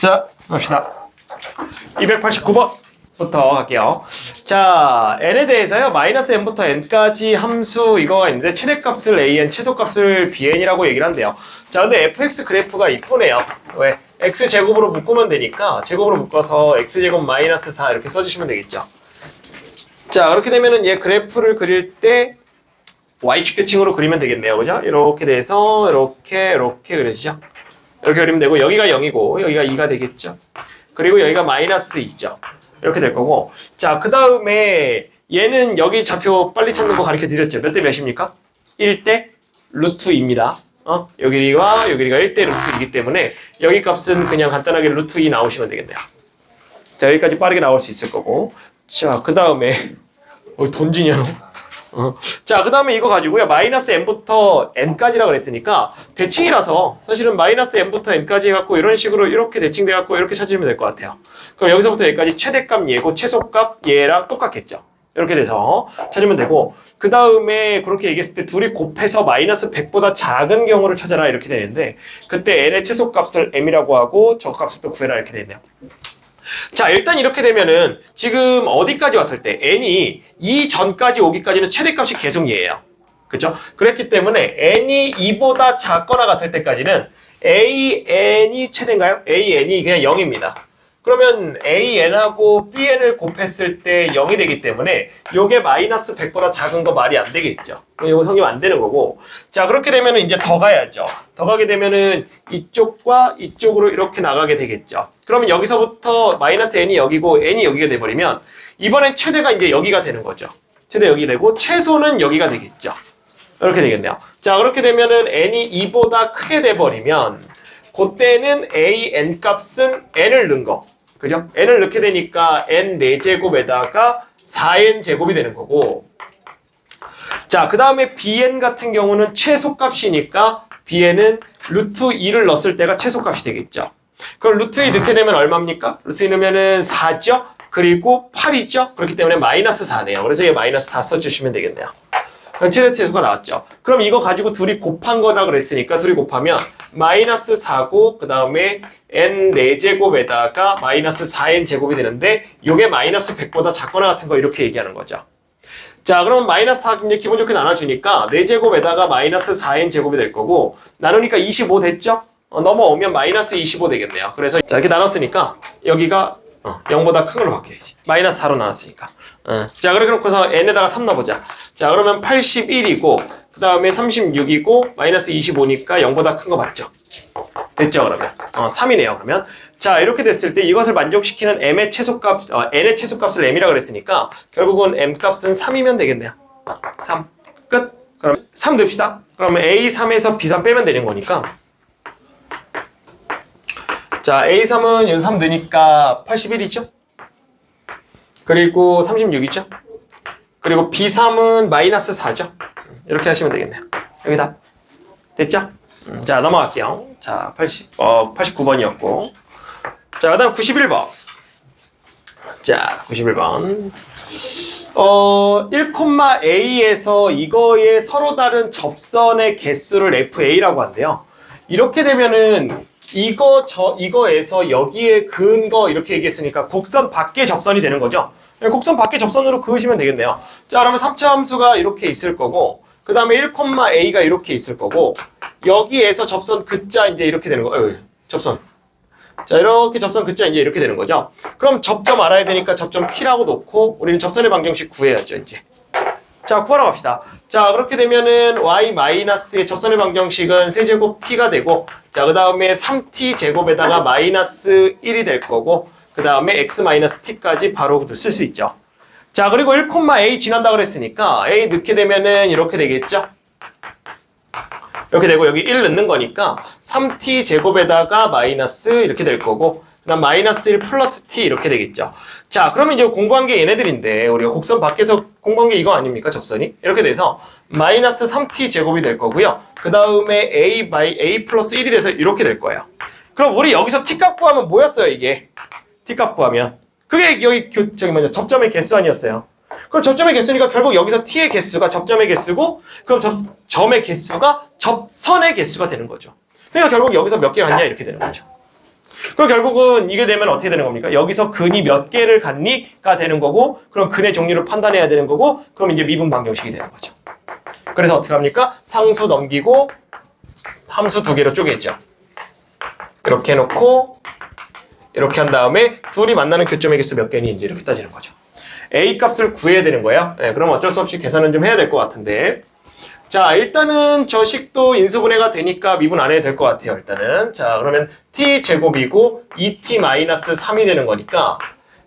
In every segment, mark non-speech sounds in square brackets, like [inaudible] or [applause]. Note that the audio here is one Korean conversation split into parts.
자, 봅시다. 289번부터 갈게요. 자, n에 대해서요. 마이너스 n부터 n까지 함수 이거가 있는데 최대값을 an, 최소값을 bn이라고 얘기를 한대요. 자, 근데 fx 그래프가 이쁘네요. 왜? x제곱으로 묶으면 되니까 제곱으로 묶어서 x제곱 마이너스 4 이렇게 써주시면 되겠죠. 자, 그렇게 되면은 얘 그래프를 그릴 때 y축대칭으로 그리면 되겠네요. 그죠? 이렇게 돼서 이렇게 이렇게 그려지죠. 이렇게 그리면 되고 여기가 0이고 여기가 2가 되겠죠. 그리고 여기가 마이너스 2죠. 이렇게 될 거고 자 그 다음에 얘는 여기 좌표 빨리 찾는 거 가르쳐 드렸죠. 몇 대 몇입니까? 1대 루트 2입니다. 어? 여기가 여기가 1대 루트 2이기 때문에 여기 값은 그냥 간단하게 루트 2 나오시면 되겠네요. 자 여기까지 빠르게 나올 수 있을 거고 자 그 다음에 어, 던지냐 너? 어. 자, 그 다음에 이거 가지고요. 마이너스 n부터 n까지라 그랬으니까 대칭이라서 사실은 마이너스 n부터 n까지 해갖고 이런 식으로 이렇게 대칭돼갖고 이렇게 찾으면 될 것 같아요. 그럼 여기서부터 여기까지 최대값 얘고 최소값 얘랑 똑같겠죠. 이렇게 돼서 찾으면 되고 그 다음에 그렇게 얘기했을 때 둘이 곱해서 마이너스 100보다 작은 경우를 찾아라 이렇게 되는데 그때 n의 최소값을 m이라고 하고 저 값을 또 구해라 이렇게 되네요. 자, 일단 이렇게 되면은 지금 어디까지 왔을 때 n이 이 전까지 오기까지는 최대값이 계속 얘예요. 그죠? 그랬기 때문에 n이 2보다 작거나 같을 때까지는 an이 최대인가요? an이 그냥 0입니다. 그러면 an하고 bn을 곱했을 때 0이 되기 때문에 요게 마이너스 100보다 작은 거 말이 안 되겠죠. 이거 성립 안 되는 거고. 자, 그렇게 되면은 이제 더 가야죠. 더 가게 되면은 이쪽과 이쪽으로 이렇게 나가게 되겠죠. 그러면 여기서부터 마이너스 n이 여기고 n이 여기가 돼버리면 이번엔 최대가 이제 여기가 되는 거죠. 최대 여기 되고 최소는 여기가 되겠죠. 이렇게 되겠네요. 자, 그렇게 되면은 n이 2보다 크게 돼버리면 그때는 a n 값은 n을 넣은 거. 그죠? n을 넣게 되니까 n 4제곱에다가 4n 제곱이 되는 거고 자, 그 다음에 bn 같은 경우는 최소값이니까 bn은 루트 2를 넣었을 때가 최소값이 되겠죠. 그럼 루트 2 넣게 되면 얼마입니까? 루트 2 넣으면은 4죠? 그리고 8이죠? 그렇기 때문에 마이너스 4네요. 그래서 얘 마이너스 4 써주시면 되겠네요. 최대 최소가 나왔죠. 그럼 이거 가지고 둘이 곱한 거라 그랬으니까 둘이 곱하면 마이너스 4고 그 다음에 n 4제곱에다가 마이너스 4n 제곱이 되는데 이게 마이너스 100보다 작거나 같은 거 이렇게 얘기하는 거죠. 자, 그럼 마이너스 4 이제 기본 좋게 나눠주니까 4제곱에다가 마이너스 4n 제곱이 될 거고 나누니까 25 됐죠? 어, 넘어오면 마이너스 25 되겠네요. 그래서 자 이렇게 나눴으니까 여기가 어, 0보다 큰 걸로 바뀌어야지. 마이너스 4로 나눴으니까. 어. 자, 그렇게 놓고서 n에다가 3 넣어보자. 자, 그러면 81이고 그 다음에 36이고 마이너스 25니까 0보다 큰 거 맞죠? 됐죠, 그러면? 어, 3이네요, 그러면. 자, 이렇게 됐을 때 이것을 만족시키는 m의 최소값, 어, n의 최소값을 m이라 그랬으니까 결국은 m 값은 3이면 되겠네요. 3. 끝. 그럼 3 듭시다. 그러면 a3에서 b3 빼면 되는 거니까 자, A3은 연3 넣으니까 81이죠? 그리고 36이죠? 그리고 B3은 마이너스 4죠? 이렇게 하시면 되겠네요. 여기다. 됐죠? 음, 자, 넘어갈게요. 자, 80, 어, 89번이었고. 자, 그 다음 91번. 자, 91번. 어, 1,a에서 이거의 서로 다른 접선의 개수를 FA라고 한대요. 이렇게 되면은 이거 저 이거에서 여기에 그은 거 이렇게 얘기했으니까 곡선 밖에 접선이 되는 거죠. 네, 곡선 밖에 접선으로 그으시면 되겠네요. 자, 그러면 3차 함수가 이렇게 있을 거고 그 다음에 1,a가 이렇게 있을 거고 여기에서 접선 그자 이제 이렇게 되는 거. 어이, 접선. 자, 이렇게 접선 그자 이제 이렇게 되는 거죠. 그럼 접점 알아야 되니까 접점 t라고 놓고 우리는 접선의 방정식 구해야죠, 이제. 자, 구하러 갑시다. 자, 그렇게 되면은 y-의 접선의 방정식은 세제곱 t가 되고, 자, 그 다음에 3t 제곱에다가 마이너스 1이 될 거고, 그 다음에 x-t까지 바로 쓸 수 있죠. 자, 그리고 1,a 지난다 그랬으니까 a 넣게 되면은 이렇게 되겠죠? 이렇게 되고 여기 1 넣는 거니까 3t 제곱에다가 마이너스 이렇게 될 거고 그 다음 마이너스 1 플러스 t 이렇게 되겠죠. 자 그러면 이제 공부한 게 얘네들인데 우리가 곡선 밖에서 공부한 게 이거 아닙니까 접선이? 이렇게 돼서 마이너스 3t 제곱이 될 거고요. 그 다음에 a 바이 a 플러스 1이 돼서 이렇게 될 거예요. 그럼 우리 여기서 t 값 구하면 뭐였어요 이게? t 값 구하면 그게 여기 교- 저기 뭐냐 접점의 개수 아니었어요. 그럼 접점의 개수니까 결국 여기서 t의 개수가 접점의 개수고 그럼 접, 점의 개수가 접선의 개수가 되는 거죠. 그러니까 결국 여기서 몇개 갖냐 이렇게 되는 거죠. 그럼 결국은 이게 되면 어떻게 되는 겁니까? 여기서 근이 몇 개를 갖니가 되는 거고 그럼 근의 종류를 판단해야 되는 거고 그럼 이제 미분 방정식이 되는 거죠. 그래서 어떻게 합니까? 상수 넘기고 함수 두 개로 쪼개죠. 이렇게 해놓고 이렇게 한 다음에 둘이 만나는 교점의 개수 몇 개인지 이렇게 따지는 거죠. A 값을 구해야 되는 거예요. 네, 그럼 어쩔 수 없이 계산은 좀 해야 될 것 같은데 자 일단은 저 식도 인수분해가 되니까 미분 안 해도 될 것 같아요. 일단은 자 그러면 t 제곱이고 2t-3이 되는 거니까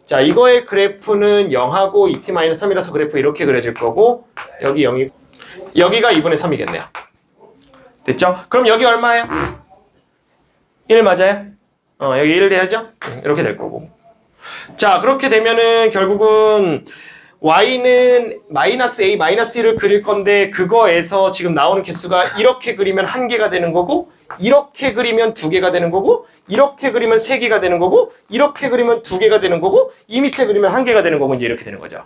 자 이거의 그래프는 0하고 2t-3이라서 그래프 이렇게 그려질 거고 여기 0이 여기가 2분의 3이겠네요. 됐죠? 그럼 여기 얼마예요? 1 맞아요? 어, 여기 1 돼야죠? 응, 이렇게 될 거고. 자, 그렇게 되면은 결국은 y는 마이너스 a 마이너스 1을 그릴 건데 그거에서 지금 나오는 개수가 이렇게 그리면 한 개가 되는 거고 이렇게 그리면 두 개가 되는 거고 이렇게 그리면 세 개가 되는 거고 이렇게 그리면 두 개가 되는 거고 이 밑에 그리면 한 개가 되는 거고 이제 이렇게 되는 거죠.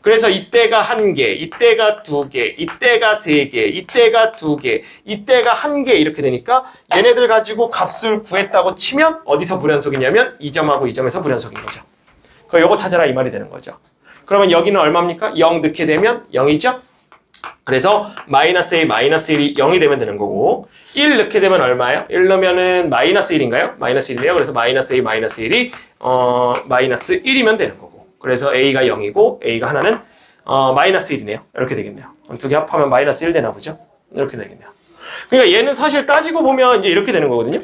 그래서 이때가 한 개, 이때가 두 개, 이때가 세 개, 이때가 두 개, 이때가 한 개 이렇게 되니까 얘네들 가지고 값을 구했다고 치면 어디서 불연속이냐면 이 점하고 이 점에서 불연속인 거죠. 그 요거 찾아라 이 말이 되는 거죠. 그러면 여기는 얼마입니까? 0 넣게 되면 0이죠? 그래서 마이너스 a 마이너스 1이 0이 되면 되는 거고 1 넣게 되면 얼마예요? 1 넣으면은 마이너스 1인가요? 마이너스 1이네요. 그래서 마이너스 a 마이너스 1이 어 마이너스 1이면 되는 거고 그래서 a가 0이고 a가 하나는 어 마이너스 1이네요. 이렇게 되겠네요. 두 개 합하면 마이너스 1 되나 보죠? 이렇게 되겠네요. 그러니까 얘는 사실 따지고 보면 이제 이렇게 되는 거거든요.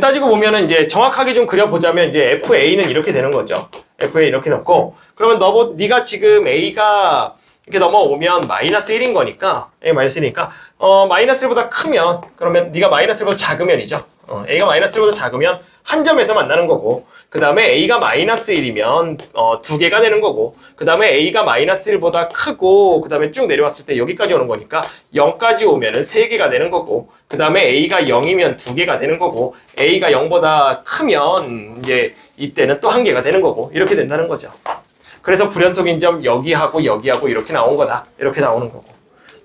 따지고 보면은 이제 정확하게 좀 그려보자면 이제 FA는 이렇게 되는 거죠. FA 이렇게 넣고 그러면 너 네가 지금 A가 이렇게 넘어오면 마이너스 1인 거니까 A 마이너스 1이니까 어 마이너스 1보다 크면 그러면 네가 마이너스 1보다 작으면이죠. 어, A가 마이너스 1보다 작으면 한 점에서 만나는 거고 그 다음에 A가 마이너스 1이면 어, 두 개가 되는 거고 그 다음에 A가 마이너스 1보다 크고 그 다음에 쭉 내려왔을 때 여기까지 오는 거니까 0까지 오면은 세 개가 되는 거고 그 다음에 A가 0이면 두 개가 되는 거고 A가 0보다 크면 이제 이때는 또 한 개가 되는 거고 이렇게 된다는 거죠. 그래서 불연속인 점 여기하고 여기하고 이렇게 나온 거다. 이렇게 나오는 거고.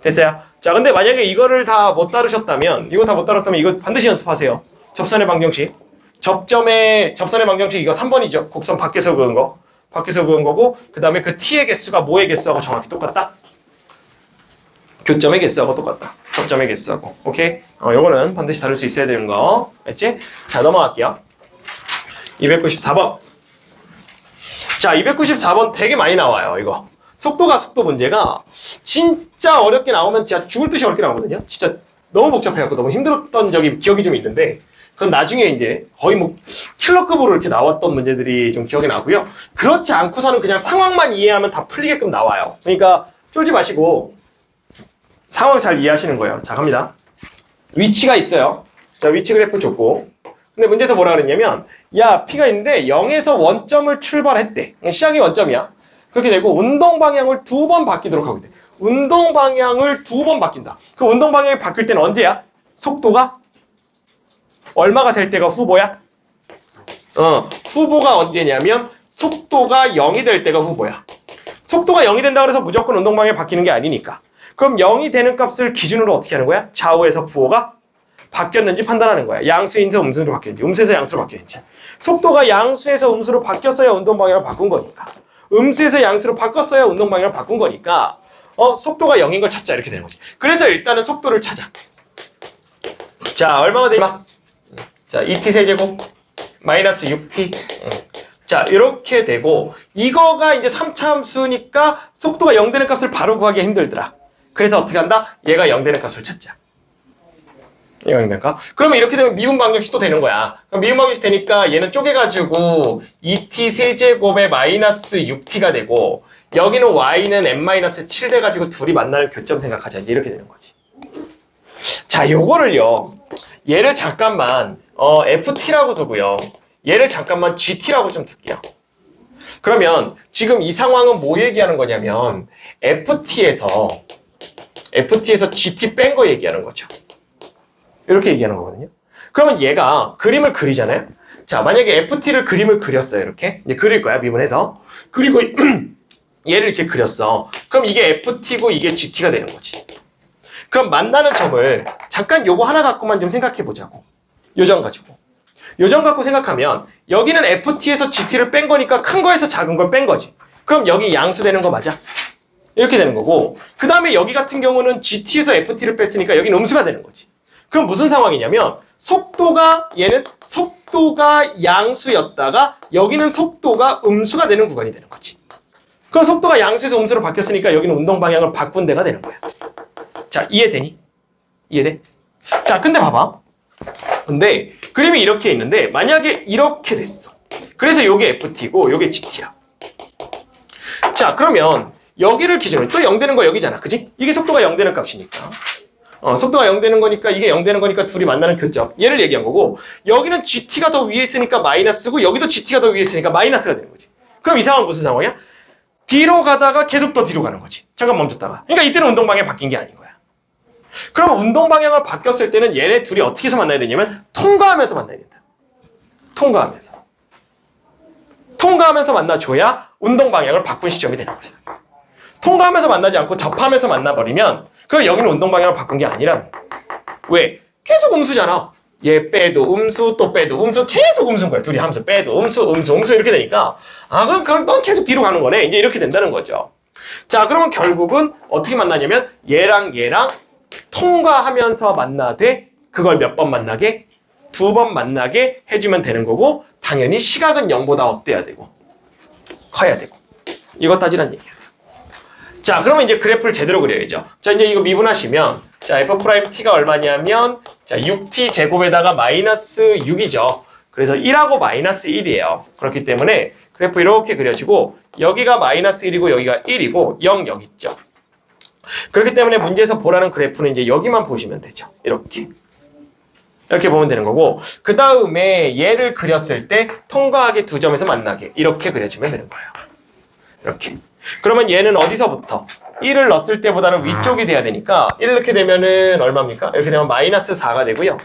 됐어요? 자, 근데 만약에 이거를 다 못 다루셨다면, 이거 다 못 다뤘다면 이거 반드시 연습하세요. 접선의 방정식. 접점의, 접선의 방정식 이거 3번이죠. 곡선 밖에서 그은 거. 밖에서 그은 거고, 그 다음에 그 t의 개수가 뭐의 개수하고 정확히 똑같다? 교점의 개수하고 똑같다. 접점의 개수하고. 오케이? 어, 요거는 반드시 다룰 수 있어야 되는 거. 알지? 자, 넘어갈게요. 294번. 자, 294번 되게 많이 나와요, 이거. 속도가 속도 문제가 진짜 어렵게 나오면 진짜 죽을 듯이 어렵게 나오거든요. 진짜 너무 복잡해갖고 너무 힘들었던 적이 기억이 좀 있는데 그건 나중에 이제 거의 뭐 킬러급으로 이렇게 나왔던 문제들이 좀 기억이 나고요. 그렇지 않고서는 그냥 상황만 이해하면 다 풀리게끔 나와요. 그러니까 쫄지 마시고 상황 잘 이해하시는 거예요. 자, 갑니다. 위치가 있어요. 자, 위치 그래프 줬고 근데 문제에서 뭐라 그랬냐면 야 P가 있는데 0에서 원점을 출발했대 시작이 원점이야 그렇게 되고 운동 방향을 두 번 바뀌도록 하고 있대 운동 방향을 두 번 바뀐다 그 운동 방향이 바뀔 때는 언제야? 속도가 얼마가 될 때가 후보야? 어 후보가 언제냐면 속도가 0이 될 때가 후보야 속도가 0이 된다 그래서 무조건 운동 방향이 바뀌는 게 아니니까 그럼 0이 되는 값을 기준으로 어떻게 하는 거야? 좌우에서 부호가 바뀌었는지 판단하는 거야. 양수인지 음수로 바뀌었는지, 음수에서 양수로 바뀌었는지. 속도가 양수에서 음수로 바뀌었어야 운동 방향을 바꾼 거니까. 음수에서 양수로 바꿨어야 운동 방향을 바꾼 거니까. 어, 속도가 0인 걸 찾자 이렇게 되는 거지. 그래서 일단은 속도를 찾아. 자, 얼마가 되나? 자, 2t 세제곱 마이너스 6t. 응. 자, 이렇게 되고 이거가 이제 3차 함수니까 속도가 0 되는 값을 바로 구하기 힘들더라. 그래서 어떻게 한다? 얘가 0 되는 값을 찾자. 이거 된가? 그러면 이렇게 되면 미분 방정식 도 되는 거야. 그럼 미분 방정식 되니까 얘는 쪼개가지고 2t 세제곱에 마이너스 6t가 되고 여기는 y는 n-7 돼가지고 둘이 만나는 교점 생각하자. 이렇게 되는 거지. 자, 요거를요. 얘를 잠깐만 어, ft라고 두고요. 얘를 잠깐만 gt라고 좀 둘게요. 그러면 지금 이 상황은 뭐 얘기하는 거냐면 ft에서 ft에서 gt 뺀 거 얘기하는 거죠. 이렇게 얘기하는 거거든요. 그러면 얘가 그림을 그리잖아요. 자, 만약에 FT를 그림을 그렸어요. 이렇게. 이제 그릴 거야, 미분해서. 그리고 [clears throat] 얘를 이렇게 그렸어. 그럼 이게 ft고 이게 gt가 되는 거지. 그럼 만나는 점을 잠깐 요거 하나 갖고만 좀 생각해 보자고. 요점 가지고. 요점 갖고 생각하면 여기는 ft에서 gt를 뺀 거니까 큰 거에서 작은 걸 뺀 거지. 그럼 여기 양수 되는 거 맞아? 이렇게 되는 거고 그 다음에 여기 같은 경우는 gt에서 ft를 뺐으니까 여기는 음수가 되는 거지. 그럼 무슨 상황이냐면 속도가 얘는 속도가 양수였다가 여기는 속도가 음수가 되는 구간이 되는 거지. 그럼 속도가 양수에서 음수로 바뀌었으니까 여기는 운동 방향을 바꾼 데가 되는 거야. 자, 이해되니? 이해돼? 자, 근데 봐봐. 근데 그림이 이렇게 있는데 만약에 이렇게 됐어. 그래서 요게 FT고 요게 GT야. 자, 그러면 여기를 기준으로 또 0 되는 거 여기잖아. 그지? 이게 속도가 0 되는 값이니까. 어, 속도가 0 되는 거니까 이게 0 되는 거니까 둘이 만나는 교점. 얘를 얘기한 거고 여기는 GT가 더 위에 있으니까 마이너스고 여기도 GT가 더 위에 있으니까 마이너스가 되는 거지. 그럼 이 상황은 무슨 상황이야? 뒤로 가다가 계속 더 뒤로 가는 거지. 잠깐 멈췄다가. 그러니까 이때는 운동 방향 바뀐 게 아닌 거야. 그럼 운동 방향을 바뀌었을 때는 얘네 둘이 어떻게 해서 만나야 되냐면 통과하면서 만나야 된다. 통과하면서. 통과하면서 만나줘야 운동 방향을 바꾼 시점이 되는 거지. 통과하면서 만나지 않고 접하면서 만나버리면 그럼 여기는 운동 방향을 바꾼 게 아니라는 거야. 왜? 계속 음수잖아. 얘 빼도 음수 또 빼도 음수 계속 음수인 거야. 둘이 하면서 빼도 음수 음수 음수 이렇게 되니까 아 그럼 그럼 넌 계속 뒤로 가는 거네. 이제 이렇게 된다는 거죠. 자 그러면 결국은 어떻게 만나냐면 얘랑 얘랑 통과하면서 만나되 그걸 몇 번 만나게? 두 번 만나게 해주면 되는 거고 당연히 시각은 0보다 어때야 되고 커야 되고 이것 따지란 얘기야. 자 그러면 이제 그래프를 제대로 그려야죠. 자 이제 이거 미분하시면 자 f 프라임 t가 얼마냐면 자 6t 제곱에다가 마이너스 6이죠. 그래서 1하고 마이너스 1이에요. 그렇기 때문에 그래프 이렇게 그려지고 여기가 마이너스 1이고 여기가 1이고 0 여기 있죠. 그렇기 때문에 문제에서 보라는 그래프는 이제 여기만 보시면 되죠. 이렇게. 이렇게 보면 되는 거고 그 다음에 얘를 그렸을 때 통과하게 두 점에서 만나게 이렇게 그려지면 되는 거예요. 이렇게. 그러면 얘는 어디서부터? 1을 넣었을 때보다는 위쪽이 돼야 되니까 1 이렇게 되면은 얼마입니까? 이렇게 되면 마이너스 4가 되고요.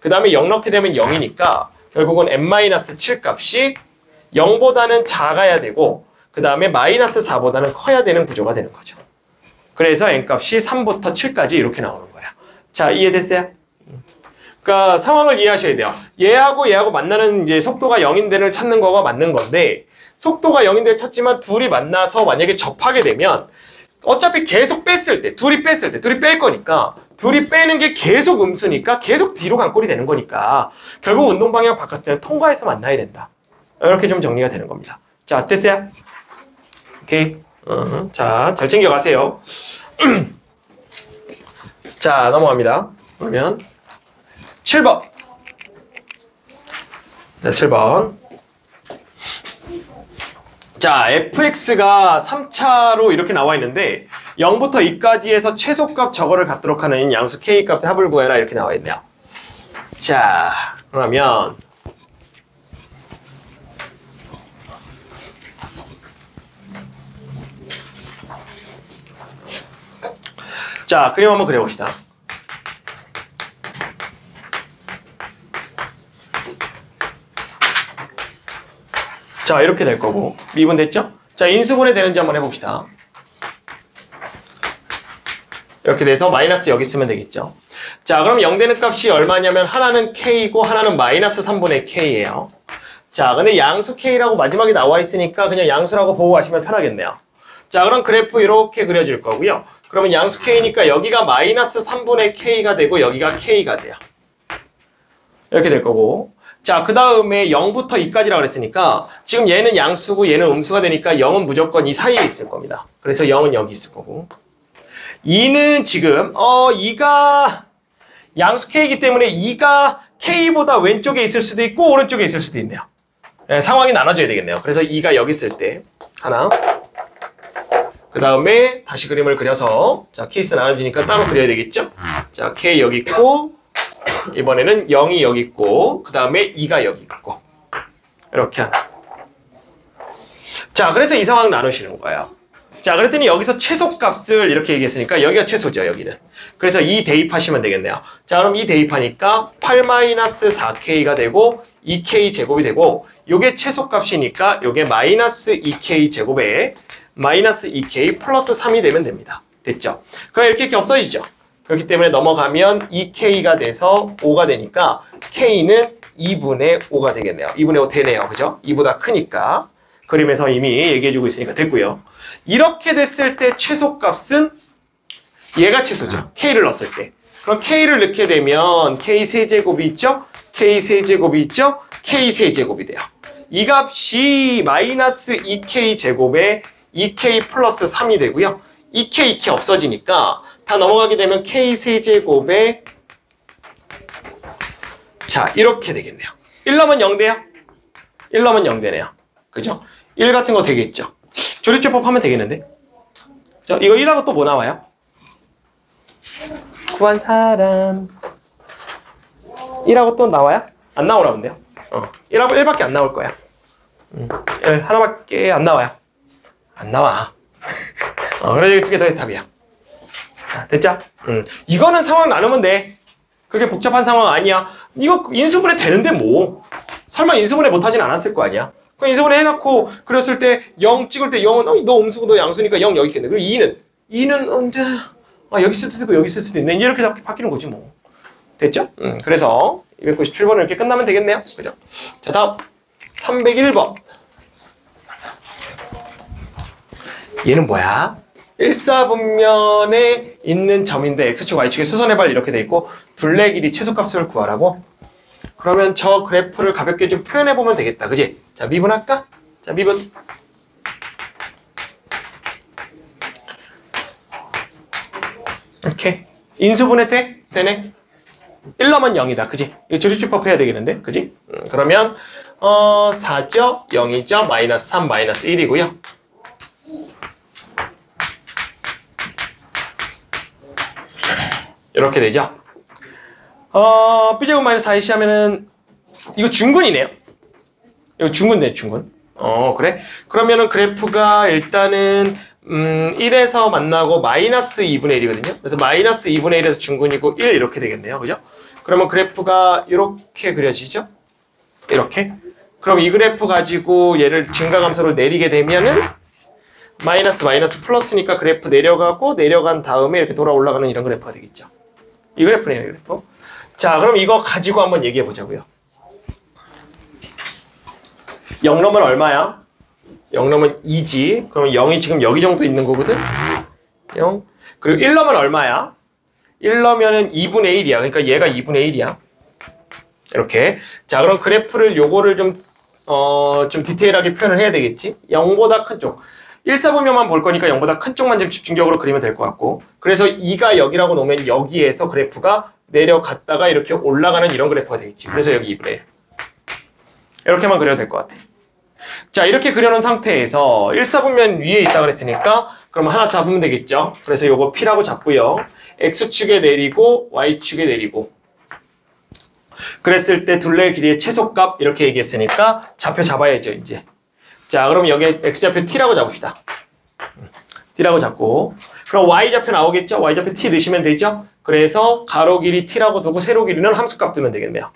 그 다음에 0 넣게 되면 0이니까 결국은 n-7 값이 0보다는 작아야 되고 그 다음에 마이너스 4보다는 커야 되는 구조가 되는 거죠. 그래서 n값이 3부터 7까지 이렇게 나오는 거야. 자, 이해됐어요? 그러니까 상황을 이해하셔야 돼요. 얘하고 얘하고 만나는 이제 속도가 0인 데를 찾는 거가 맞는 건데 속도가 0인 데를 찾지만 둘이 만나서 만약에 접하게 되면 어차피 계속 뺐을 때, 둘이 뺐을 때, 둘이 뺄 거니까 둘이 빼는 게 계속 음수니까 계속 뒤로 간 꼴이 되는 거니까 결국 운동 방향 바꿨을 때는 통과해서 만나야 된다. 이렇게 좀 정리가 되는 겁니다. 자, 됐어요? 오케이. 어, 자, 잘 챙겨가세요. [clears throat] 자, 넘어갑니다. 그러면 7번. 자, 7번. 자, fx가 3차로 이렇게 나와 있는데 0부터 2까지 해서 최소값 저거를 갖도록 하는 양수 k 값의 합을 구해라 이렇게 나와 있네요. 자, 그러면 자, 그림 한번 그려봅시다. 자, 이렇게 될 거고. 미분 됐죠? 자, 인수분해 되는지 한번 해봅시다. 이렇게 돼서 마이너스 여기 쓰면 되겠죠. 자, 그럼 0 되는 값이 얼마냐면 하나는 k이고 하나는 마이너스 3분의 k예요. 자, 근데 양수 k라고 마지막에 나와 있으니까 그냥 양수라고 보고 가시면 편하겠네요. 자, 그럼 그래프 이렇게 그려질 거고요. 그러면 양수 k니까 여기가 마이너스 3분의 k가 되고 여기가 k가 돼요. 이렇게 될 거고. 자, 그 다음에 0부터 2까지라고 그랬으니까 지금 얘는 양수고 얘는 음수가 되니까 0은 무조건 이 사이에 있을 겁니다. 그래서 0은 여기 있을 거고. 2는 지금 어 2가 양수 k이기 때문에 2가 k보다 왼쪽에 있을 수도 있고 오른쪽에 있을 수도 있네요. 네, 상황이 나눠져야 되겠네요. 그래서 2가 여기 있을 때 하나 그 다음에 다시 그림을 그려서 자 케이스 나눠지니까 따로 그려야 되겠죠? 자 k 여기 있고 이번에는 0이 여기 있고 그 다음에 2가 여기 있고 이렇게 하나 자 그래서 이 상황 나누시는 거예요. 자, 그랬더니 여기서 최소값을 이렇게 얘기했으니까 여기가 최소죠, 여기는. 그래서 2 대입하시면 되겠네요. 자, 그럼 2 대입하니까 8-4K가 되고 2K 제곱이 되고 요게 최소값이니까 요게 마이너스 2K 제곱에 마이너스 2k 플러스 3이 되면 됩니다. 됐죠? 그럼 이렇게 없어지죠? 그렇기 때문에 넘어가면 2k가 돼서 5가 되니까 k는 2분의 5가 되겠네요. 2분의 5 되네요. 그죠? 2보다 크니까. 그림에서 이미 얘기해주고 있으니까 됐고요. 이렇게 됐을 때 최소값은 얘가 최소죠. k를 넣었을 때. 그럼 k를 넣게 되면 k 세제곱이 있죠? k 세제곱이 있죠? k 세제곱이 돼요. 이 값이 마이너스 2k 제곱에 2k 플러스 3이 되고요. 2k, 2k 없어지니까 다 넘어가게 되면 k 세제곱에 자 이렇게 되겠네요. 1 넣으면 0돼요. 1 넣으면 0 되네요. 그죠? 1 같은 거 되겠죠. 조립제법 하면 되겠는데? 자, 이거 1하고 또 뭐 나와요? 구한 사람 1하고 또 나와요? 안 나오나 본데요? 어, 1하고 1밖에 안 나올 거야. 음, 1 하나밖에 안 나와요. 안 나와. 어, 그래서 두개 더 답이야. 자, 됐죠? 음, 이거는 상황 나누면 돼. 그게 복잡한 상황 아니야. 이거 인수분해 되는데 뭐. 설마 인수분해 못하진 않았을 거 아니야. 그 인수분해 해놓고 그랬을 때 0 찍을 때 0은 어, 너 음수고 너 양수니까 0 여기 있겠네. 그리고 2는 2는 언제 아, 여기 있을 수도 있고 여기 있을 수도 있네. 이렇게 바- 바뀌는 거지 뭐. 됐죠? 음, 그래서 297번은 이렇게 끝나면 되겠네요. 그죠? 자, 다음 301번. 얘는 뭐야? 일사분면에 있는 점인데 x축, y축의 수선의 발 이렇게 돼 있고 둘레 길이 최소값을 구하라고? 그러면 저 그래프를 가볍게 좀 표현해 보면 되겠다. 그지? 자, 미분할까? 자, 미분. 이렇게 인수분해 돼? 되네. 1 넣으면 0이다. 그지? 이거 조립집법 해야 되겠는데? 그지? 음, 그러면 어 4죠? 0이죠? 마이너스 3 마이너스 1이고요. 이렇게 되죠? 어, B제곱 마이너스 4AC 하면은, 이거 중근이네요. 이거 중근네, 중근. 어, 그래? 그러면은 그래프가 일단은, 음, 1에서 만나고 마이너스 2분의 1이거든요. 그래서 마이너스 2분의 1에서 중근이고 1 이렇게 되겠네요. 그죠? 그러면 그래프가 이렇게 그려지죠? 이렇게. 그럼 이 그래프 가지고 얘를 증가감소를 내리게 되면은, 마이너스 마이너스 플러스니까 그래프 내려가고 내려간 다음에 이렇게 돌아 올라가는 이런 그래프가 되겠죠. 이 그래프네요, 이 그래프. 자, 그럼 이거 가지고 한번 얘기해 보자고요. 0 넘으면 얼마야? 0 넘으면 2지. 그럼 0이 지금 여기 정도 있는 거거든? 0. 그리고 1 넘으면 얼마야? 1 넘으면 2분의 1이야. 그러니까 얘가 2분의 1이야. 이렇게. 자, 그럼 그래프를 요거를 좀, 어, 좀 디테일하게 표현을 해야 되겠지? 0보다 큰 쪽. 1사분면만 볼 거니까 0보다 큰 쪽만 좀 집중적으로 그리면 될 것 같고. 그래서 2가 여기라고 놓으면 여기에서 그래프가 내려갔다가 이렇게 올라가는 이런 그래프가 되겠지. 그래서 여기 2분의 1. 이렇게만 그려도 될 것 같아. 자, 이렇게 그려놓은 상태에서 1사분면 위에 있다 그랬으니까 그럼 하나 잡으면 되겠죠. 그래서 요거 P라고 잡고요. X축에 내리고 Y축에 내리고 그랬을 때 둘레 길이의 최소값 이렇게 얘기했으니까 좌표 잡아야죠, 이제. 자, 그럼 여기에 X좌표 T라고 잡읍시다. T라고 잡고 그럼 Y좌표 나오겠죠? Y좌표 T 넣으시면 되죠? 그래서 가로 길이 T라고 두고 세로 길이는 함수값 두면 되겠네요.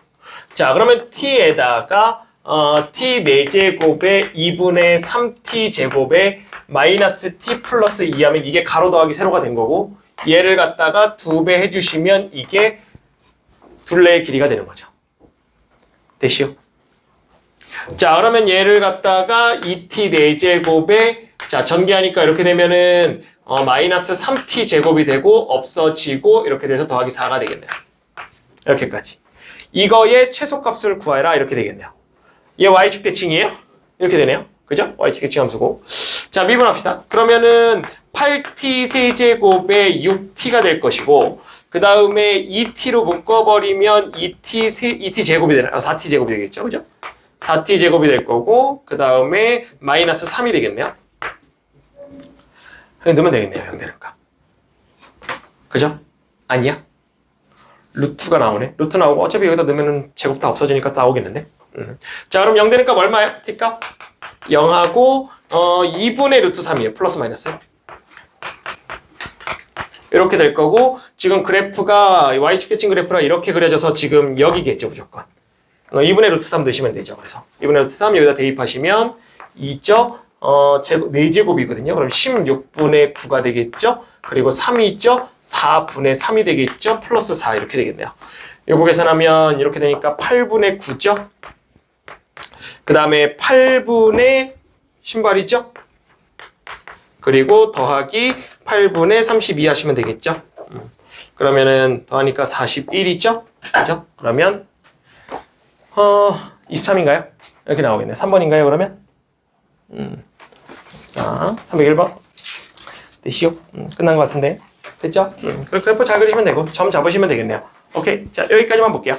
자, 그러면 T에다가 어, T 4제곱에 2분의 3T 제곱에 마이너스 T 플러스 2 하면 이게 가로 더하기 세로가 된 거고 얘를 갖다가 두 배 해주시면 이게 둘레의 길이가 되는 거죠. 됐시요? 자, 그러면 얘를 갖다가 2t 4제곱에 자, 전개하니까 이렇게 되면은 어, 마이너스 3t 제곱이 되고 없어지고 이렇게 돼서 더하기 4가 되겠네요. 이렇게까지. 이거의 최소값을 구하라 이렇게 되겠네요. 얘 y축 대칭이에요? 이렇게 되네요. 그죠? y축 대칭 함수고. 자, 미분합시다. 그러면은 8t 세제곱에 6t가 될 것이고 그 다음에 2t로 묶어버리면 2t, 세, 2t 제곱이 되나? 아, 4t 제곱이 되겠죠. 그죠? 4t 제곱이 될 거고 그 다음에 마이너스 3이 되겠네요. 그냥 넣으면 되겠네요. 0 되니까. 그죠? 아니야? 루트가 나오네. 루트 나오고 어차피 여기다 넣으면 제곱 다 없어지니까 다 나오겠는데. 음. 자 그럼 0 되니까 얼마예요? t값? 0하고 어, 2분의 루트 3이에요. 플러스 마이너스. 이렇게 될 거고 지금 그래프가 y축 대칭 그래프라 이렇게 그려져서 지금 여기겠죠 무조건. 어, 2분의 루트 3 넣으시면 되죠. 그래서 2분의 루트 3 여기다 대입하시면 2죠. 어, 제곱, 4제곱이거든요. 그럼 16분의 9가 되겠죠? 그리고 3이 있죠? 4분의 3이 되겠죠? 플러스 4 이렇게 되겠네요. 요거 계산하면 이렇게 되니까 8분의 9죠? 그 다음에 8분의 신발이죠? 그리고 더하기 8분의 32 하시면 되겠죠? 음. 그러면은 더하니까 41이죠? 그죠? 그러면 어, 23인가요? 이렇게 나오겠네요. 3번인가요, 그러면? 음. 자, 301번. 됐시요? 음, 끝난 것 같은데. 됐죠? 음, 그래, 그래프 잘 그리시면 되고, 점 잡으시면 되겠네요. 오케이. 자, 여기까지만 볼게요.